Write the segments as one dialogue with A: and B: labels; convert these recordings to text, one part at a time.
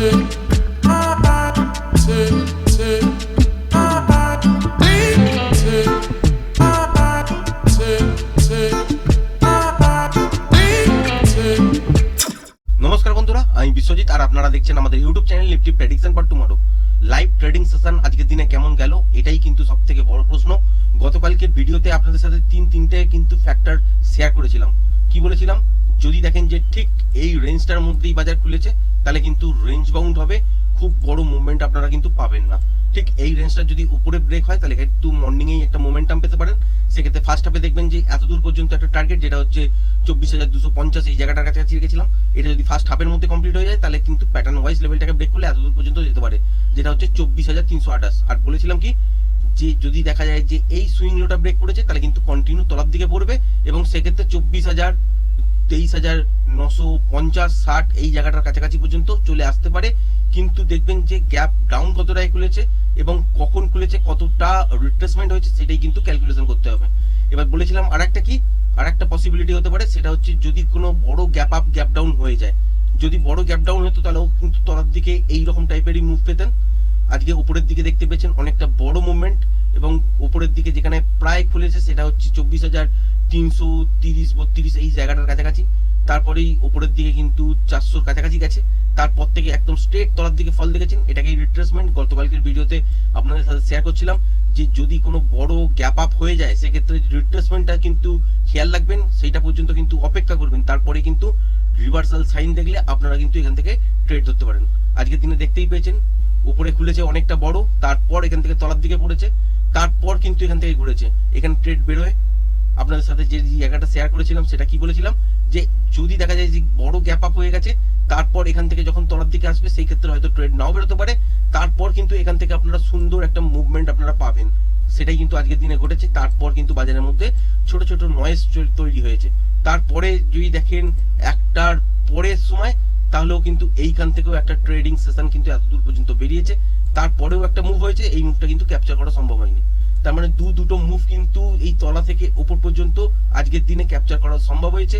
A: নমস্কার বন্ধুরা, আমি বিশ্বজিৎ আর আপনারা দেখছেন আমাদের YouTube channel Nifty prediction for tomorrow live trading session আজকের দিনে কেমন গেল, এটাই কিন্তু সব থেকে বড় প্রশ্ন। গতকালকের ভিডিওতে আপনাদের সাথে তিন তিনটে কিন্তু ফ্যাক্টর শেয়ার করেছিলাম। কি বলেছিলাম? যদি দেখেন যে ঠিক এই রেঞ্জটার মধ্যেই বাজার খুলেছে তাহলে কিন্তু রেঞ্জ বাউন্ড হবে, খুব বড় মুভমেন্ট আপনারা কিন্তু পাবেন না। ঠিক এই রেঞ্জটা যদি উপরে ব্রেক হয়, তাহলে একটু মর্নিং এই একটা মোমেন্টাম পেতে পারেন। সেক্ষেত্রে ফার্স্ট হাফে দেখবেন যে এত দূর পর্যন্ত একটা টার্গেট যেটা হচ্ছে চব্বিশ হাজার দুশো পঞ্চাশ, এই জায়গাটার কাছাকাছি রেখেছিলাম। এটা যদি ফার্স্ট হাফের মধ্যে কমপ্লিট হয়ে যায়, তাহলে কিন্তু প্যাটার্ন ওয়াইজ লেভেলটাকে ব্রেক করলে এত দূর পর্যন্ত যেতে পারে। যেটা হচ্ছে চব্বিশ হাজার তিনশো আঠাশ। আর বলেছিলাম কি, যে যদি দেখা যায় যে এই সুইং লোটা ব্রেক করেছে, তাহলে কিন্তু কন্টিনিউ তলার দিকে পড়বে এবং সেক্ষেত্রে চব্বিশ হাজার, তেইশ হাজার নশো পঞ্চাশ, ষাট, এই জায়গাটার কাছাকাছি পর্যন্ত চলে আসতে পারে। কিন্তু দেখবেন যে গ্যাপ ডাউন কতটায় খুলেছে এবং কখন খুলেছে, কতটা রিট্রেসমেন্ট হয়েছে, সেটাই কিন্তু ক্যালকুলেশন করতে হবে। এবার বলেছিলাম আর একটা কি? আর একটা পসিবিলিটি হতে পারে, সেটা হচ্ছে যদি কোনো বড় গ্যাপ আপ গ্যাপ ডাউন হয়ে যায়। যদি বড় গ্যাপ ডাউন হতো তাহলেও কিন্তু তলার দিকে এই রকম টাইপেরই মুভ পেতেন। আজকে উপরের দিকে দেখতে পেয়েছেন অনেকটা বড় মুভমেন্ট এবং উপরের দিকে যেখানে প্রায় খুলেছে, সেটা হচ্ছে চব্বিশ হাজার তিনশো তিরিশ, বত্রিশ, এই জায়গাটার কাছাকাছি। তারপরেই উপরের দিকে কিন্তু চারশোর কাছাকাছি গেছে। তারপর থেকে একদম স্ট্রেট তলার দিকে ফল দেখেছেন। এটাকে রিট্রেসমেন্ট গতকালকের ভিডিওতে আপনাদের সাথে শেয়ার করছিলাম যে যদি কোনো বড় গ্যাপ আপ হয়ে যায়, সেক্ষেত্রে রিট্রেসমেন্টটা কিন্তু খেয়াল রাখবেন। সেইটা পর্যন্ত কিন্তু অপেক্ষা করবেন। তারপরে কিন্তু রিভার্সাল সাইন দেখলে আপনারা কিন্তু এখান থেকে ট্রেড ধরতে পারেন। আজকের দিনে দেখতেই পেয়েছেন, উপরে খুলেছে অনেকটা বড়, তারপর এখান থেকে তলার দিকে পড়েছে, তারপর কিন্তু এখান থেকে ঘুরেছে। এখানে ট্রেড বেরোয়। আপনাদের সাথে যে জায়গাটা শেয়ার করেছিলাম, সেটা কি বলেছিলাম? যে যদি দেখা যায় যে বড় গ্যাপ আপ হয়ে গেছে, তারপর এখান থেকে যখন তলার দিকে আসবে, সেই ক্ষেত্রে হয়তো ট্রেড নাও বেরোতে পারে। তারপর কিন্তু এখান থেকে আপনারা সুন্দর একটা মুভমেন্ট আপনারা পাবেন। সেটাই কিন্তু আজকের দিনে ঘটেছে। তারপর কিন্তু বাজারের মধ্যে ছোট ছোট নয়েজ তৈরি হয়েছে। তারপরে যদি দেখেন একটার পরের সময়, তাহলেও কিন্তু এইখান থেকেও একটা ট্রেডিং সেশন কিন্তু এত দূর পর্যন্ত বেরিয়েছে। তারপরেও একটা মুভ হয়েছে। এই মুভটা কিন্তু ক্যাপচার করা সম্ভব হয়নি। তার মানে দু দুটো মুভ কিন্তু এই তলা থেকে ওপর পর্যন্ত আজকের দিনে ক্যাপচার করা সম্ভব হয়েছে।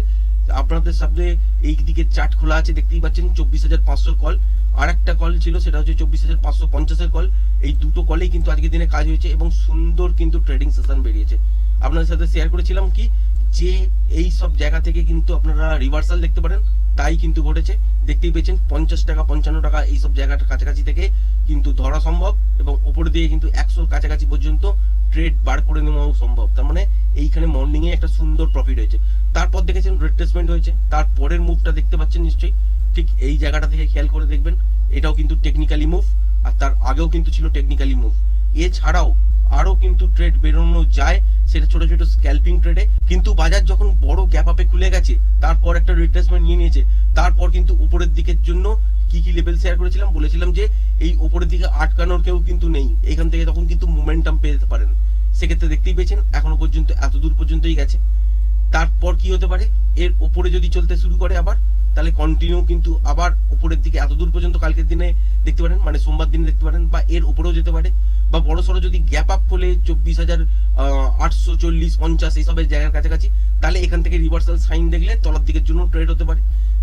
A: আপনাদের সামনে এই দিকে চার্ট খোলা আছে, দেখতেই পাচ্ছেন চব্বিশ হাজার পাঁচশোর কল আর একটা কল ছিল, সেটা হচ্ছে চব্বিশ হাজার পাঁচশো পঞ্চাশের কল এই দুটো কলেই কিন্তু আজকের দিনে কাজ হয়েছে এবং সুন্দর কিন্তু ট্রেডিং সেশন বেরিয়েছে। আপনাদের সাথে শেয়ার করেছিলাম কি, যে এই সব জায়গা থেকে কিন্তু আপনারা রিভার্সাল দেখতে পারেন, তাই কিন্তু ঘটেছে। দেখতেই পেয়েছেন পঞ্চাশ টাকা, পঞ্চান্ন টাকা এইসব জায়গাটার কাছাকাছি থেকে কিন্তু ধরা সম্ভব এবং উপর দিয়ে কিন্তু একশোর কাছাকাছি পর্যন্ত ট্রেড বার করে নেওয়াও সম্ভব। তার মানে এইখানে মর্নিং এ একটা সুন্দর প্রফিট হয়েছে। তারপর দেখেছেন রিট্রেসমেন্ট হয়েছে। তারপরের মুভটা দেখতে পাচ্ছেন নিশ্চয়ই। ঠিক এই জায়গাটা থেকে খেয়াল করে দেখবেন, এটাও কিন্তু টেকনিক্যালি মুভ আর তার আগেও কিন্তু ছিল টেকনিক্যালি মুভ এছাড়াও আরও কিন্তু ট্রেড বেরোনো যায়, সেটা ছোট ছোট স্ক্যাল্পিং ট্রেডে কিন্তু বাজার যখন বড় গ্যাপ আপে খুলে গেছে, তারপর একটা রিট্রেসমেন্ট নিয়ে নিয়েছে। তারপর কিন্তু উপরের দিকের জন্য কি কি লেভেল শেয়ার করেছিলাম? বলেছিলাম যে এই উপরের দিকে আটকানোর কেউ কিন্তু নেই। এখান থেকে তখন কিন্তু মোমেন্টাম পেয়ে যেতে পারেন। সেক্ষেত্রে দেখতেই পেয়েছেন, এখনও পর্যন্ত এত দূর পর্যন্তই গেছে। তারপর কি হতে পারে? এর উপরে যদি চলতে শুরু করে আবার, তাহলে কন্টিনিউ কিন্তু আবার উপরের দিকে এত দূর পর্যন্ত কালকের দিনে দেখতে পারেন মানে সোমবার দিনে দেখতে পারেন, বা এর উপরেও যেতে পারে। বা বড় সড়ো যদি গ্যাপ আপ হলে চব্বিশ হাজার আটশো চল্লিশ, পঞ্চাশ, এইসবের জায়গার কাছাকাছি, তাহলে এখান থেকে রিভার্সাল সাইন দেখলে তলার দিকের জন্য ট্রেড হতে পারে।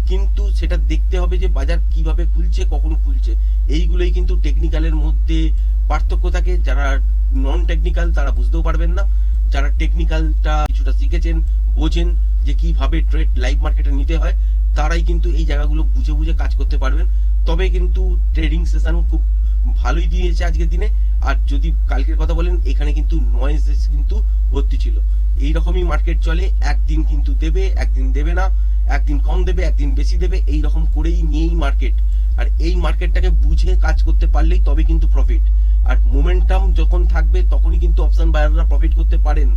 A: কিন্তু সেটা দেখতে হবে যে বাজার কীভাবে খুলছে, কখন খুলছে। এইগুলোই কিন্তু টেকনিক্যালের মধ্যে পার্থক্য থাকে। যারা নন টেকনিক্যাল তারা বুঝতেও পারবেন না। যারা টেকনিক্যালটা কিছুটা শিখেছেন, বোঝেন যে কীভাবে ট্রেড লাইভ মার্কেটে নিতে হয়, তারাই কিন্তু এই জায়গাগুলো বুঝে বুঝে কাজ করতে পারবেন। তবে কিন্তু ট্রেডিং সেশন খুব ভালোই দিয়েছে আজকের দিনে। আর যদি কালকের কথা বলেন, এখানে কিন্তু নয়েজ কিন্তু ভর্তি ছিল। এই রকমই মার্কেট চলে, একদিন কিন্তু দেবে, একদিন দেবে না। একদিন কম দেবে, একদিন বেশি দেবে এই রকম করেই নিয়েই মার্কেট আর এই মার্কেটটাকে বুঝে কাজ করতে পারলেই তবে কিন্তু প্রফিট আর মোমেন্টাম যখন থাকবে, তখনই কিন্তু অপশন বায়াররা প্রফিট করতে পারেন।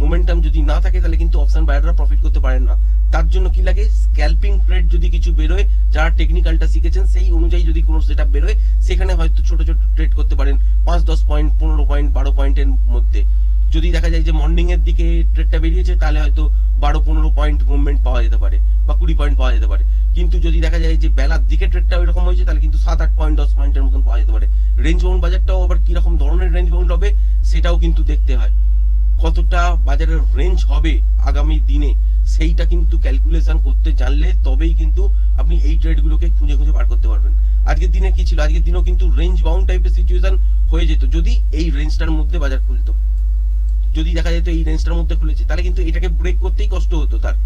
A: মোমেন্টাম যদি না থাকে, তাহলে কিন্তু অপশন বায়াররা প্রফিট করতে পারেন না। তার জন্য কি লাগে? স্ক্যাল্পিং ট্রেড যদি কিছু বেরোয়, যারা টেকনিক্যালটা শিখেছেন, সেই অনুযায়ী যদি কোনো সেট বেরোয়, সেখানে হয়তো ছোট ছোট ট্রেড করতে পারেন। পাঁচ, দশ পয়েন্ট পনেরো পয়েন্ট বারো পয়েন্টের মধ্যে। যদি দেখা যায় যে মর্নিং এর দিকে ট্রেডটা বেরিয়েছে, তাহলে হয়তো বারো পনেরো পয়েন্ট মুভমেন্ট পাওয়া যেতে পারে বা কুড়ি পয়েন্ট পাওয়া যেতে পারে। কিন্তু যদি দেখা যায় যে বেলার দিকে ট্রেডটা এরকম হয়েছে, তাহলে কিন্তু সাত আট পয়েন্ট দশ পয়েন্টের মতন পাওয়া যেতে পারে। রেঞ্জ বাউন্ড বাজারটাও আবার কীরকম ধরনের রেঞ্জ বাউন্ড হবে, সেটাও কিন্তু দেখতে হয়। কতটা বাজারের রেঞ্জ হবে আগামী দিনে, সেইটা কিন্তু ক্যালকুলেশন করতে জানলে তবেই কিন্তু আপনি এই ট্রেডগুলোকে খুঁজে খুঁজে বার করতে পারবেন। আজকের দিনে কি ছিল? আজকের দিনেও কিন্তু রেঞ্জ বাউন্ড টাইপের সিচুয়েশন হয়ে যেত, যদি এই রেঞ্জটার মধ্যে বাজার খুলতো। যদি দেখা যেত এই রেঞ্জটার মধ্যে খুলেছে, তাহলে কিন্তু এটাকে ব্রেক করতেই কষ্ট হতো তার।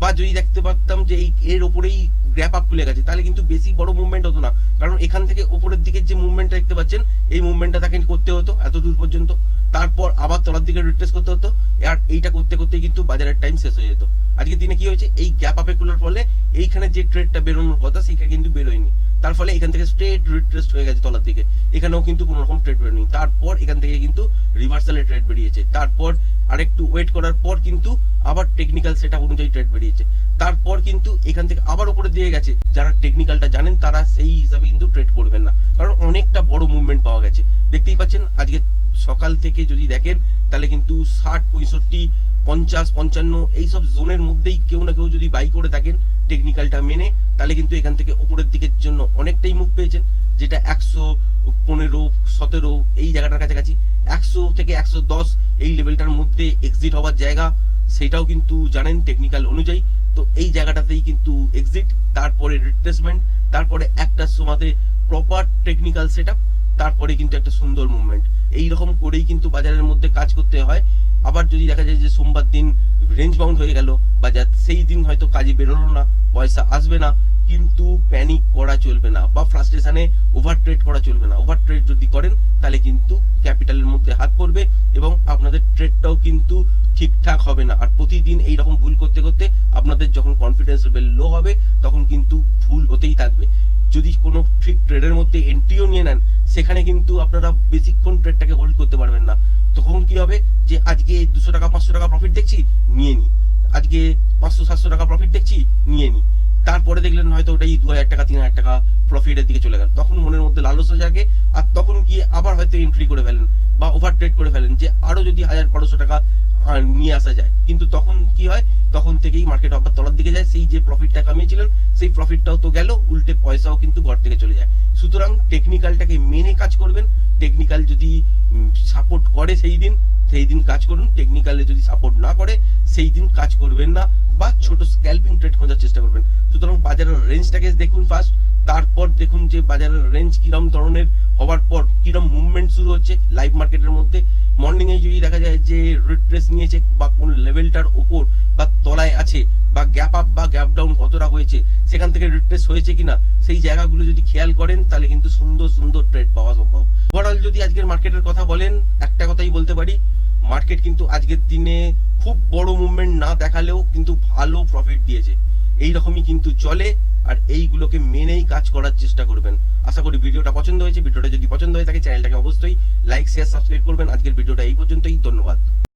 A: বা যদি দেখতে পারতাম যে এই, এর ওপরেই গ্র্যাপ আপ খুলে গেছে, তাহলে কিন্তু বেশি বড় মুভমেন্ট হতো না। কারণ এখান থেকে ওপরের দিকের যে মুভমেন্টটা দেখতে পাচ্ছেন, এই মুভমেন্টটা তাকে করতে হতো এত দূর পর্যন্ত। তারপর আবার তলার দিকে রিট্রেস করতে হতো, আর এইটা করতে করতে কিন্তু বাজারের টাইম শেষ হয়ে যেত। আজকের দিনে কি হয়েছে? এই গ্যাপ আপে খোলার ফলে এইখানে যে ট্রেডটা বেরোনোর কথা সেটা কিন্তু বেরোয়নি। তার ফলে এখান থেকে স্ট্রেট রিট্রেস্ট হয়ে গেছে তলার দিকে। এখানেও কিন্তু কোনো রকম ট্রেড বেরোয়নি। তারপর এখান থেকে কিন্তু রিভার্সালের ট্রেড বেরিয়েছে। তারপর আরেকটু ওয়েট করার পর কিন্তু আবার টেকনিক্যাল সেটআপ অনুযায়ী ট্রেড বেরিয়েছে। তারপর কিন্তু এখান থেকে আবার উপরে দিয়ে গেছে। যারা টেকনিক্যালটা জানেন তারা সেই হিসাবে কিন্তু ট্রেড করবেন না। কারণ অনেকটা বড় মুভমেন্ট পাওয়া গেছে। দেখতেই পাচ্ছেন, আজকে সকাল থেকে যদি দেখেন, তাহলে কিন্তু ষাট, পঁয়ষট্টি, পঞ্চাশ, পঞ্চান্ন এইসব জোনের মধ্যেই কেউ না কেউ যদি বাই করে থাকেন টেকনিক্যালটা মেনে, তাহলে কিন্তু এখান থেকে উপরের দিকের জন্য অনেকটাই মুখ পেয়েছেন। যেটা একশো পনেরো, সতেরো, এই জায়গাটার কাছাকাছি একশো থেকে একশো দশ এই লেভেলটার মধ্যে এক্সিট হওয়ার জায়গা, সেটাও কিন্তু জানেন টেকনিক্যাল অনুযায়ী। তো এই জায়গাটাতেই কিন্তু এক্সিট তারপরে রিট্রেসমেন্ট তারপরে একটা সময়তে প্রপার টেকনিক্যাল সেট তারপরে কিন্তু একটা সুন্দর মুভমেন্ট এই রকম করেই কিন্তু বাজারের মধ্যে কাজ করতে হয়। আবার যদি দেখা যায় যে সোমবার দিন রেঞ্জ বাউন্ড হয়ে গেল, বাজার, সেই দিন হয়তো কাজে বেরোলো না, পয়সা আসবে না। কিন্তু প্যানিক করা চলবে না বা ফ্রাস্ট্রেশনে ওভার ট্রেড করা চলবে না। ওভার ট্রেড যদি করেন, তাহলে কিন্তু ক্যাপিটালের মধ্যে হাত পড়বে এবং আপনাদের ট্রেডটাও কিন্তু ঠিকঠাক হবে না। আর প্রতিদিন এই রকম ভুল করতে করতে আপনাদের যখন কনফিডেন্স লেভেল লো হবে, তখন কিন্তু ভুল হতেই থাকবে। যদি কোনো ঠিক ট্রেডের মধ্যে এন্ট্রিও নিয়ে নেন, সেখানে কিন্তু আপনারা বেশিক্ষণ ট্রেডটাকে হোল্ড করতে পারবেন না। তখন কি হবে যে, আজকে দুশো টাকা, পাঁচশো টাকা প্রফিট দেখছি, নিয়ে নি। আজকে পাঁচশো, সাতশো টাকা প্রফিট দেখছি, নিয়ে নি। তারপরে দেখলেন হয়তো ওটাই দু হাজার টাকা, তিন হাজার টাকা প্রফিটের দিকে চলে গেল। তখন মনের মধ্যে লালসা জাগে আর তখন গিয়ে আবার হয়তো এন্ট্রি করে ফেলেন বা ওভার ট্রেড করে ফেলেন যে আরও যদি হাজার বারোশো টাকা নিয়ে আসা যায়। কিন্তু তখন কি হয়? তখন থেকেই মার্কেট আবার তলার দিকে যায়। সেই যে প্রফিটটা কামিয়েছিলেন, সেই প্রফিটটাও তো গেল, উল্টে পয়সাও কিন্তু ঘর থেকে চলে যায়। সুতরাং টেকনিক্যালটাকে মেনে কাজ করবেন। টেকনিক্যাল যদি সাপোর্ট করে সেই দিন সেই দিন কাজ করুন। টেকনিক্যালে যদি সাপোর্ট না করে, সেই দিন কাজ করবেন না। বা ছোট স্ক্যাল্পিং ট্রেড খোঁজার চেষ্টা করবেন। সুতরাং বাজারের রেঞ্জটাকে দেখুন ফার্স্ট তারপর দেখুন যে বাজারের রেঞ্জ কিরম ধরনের হওয়ার পর কিরম মুভমেন্ট শুরু হচ্ছে লাইভ মার্কেটের মধ্যে। মর্নিং এ যদি দেখা যায় যে রিট্রেস নিয়েছে বা কোন লেভেলটার ওপর বা তলায় আছে বা গ্যাপ আপ বা গ্যাপ ডাউন কতটা হয়েছে, সেখান থেকে রিট্রেস হয়েছে কিনা, সেই জায়গাগুলো যদি খেয়াল করেন, তাহলে কিন্তু সুন্দর সুন্দর ট্রেড পাওয়া সম্ভব। ওভারঅল যদি আজকের মার্কেটের কথা বলেন, একটা কথাই বলতে পারি মার্কেট কিন্তু আজকের দিনে খুব বড় মুভমেন্ট না দেখালেও কিন্তু ভালো প্রফিট দিয়েছে। এই রকমই কিন্তু চলে আর এইগুলোকে মেনেই কাজ করার চেষ্টা করবেন। আশা করি ভিডিওটা পছন্দ হয়েছে। ভিডিওটা যদি পছন্দ হয়ে থাকে চ্যানেলটাকে অবশ্যই লাইক শেয়ার সাবস্ক্রাইব করবেন। আজকের ভিডিওটা এই পর্যন্ত।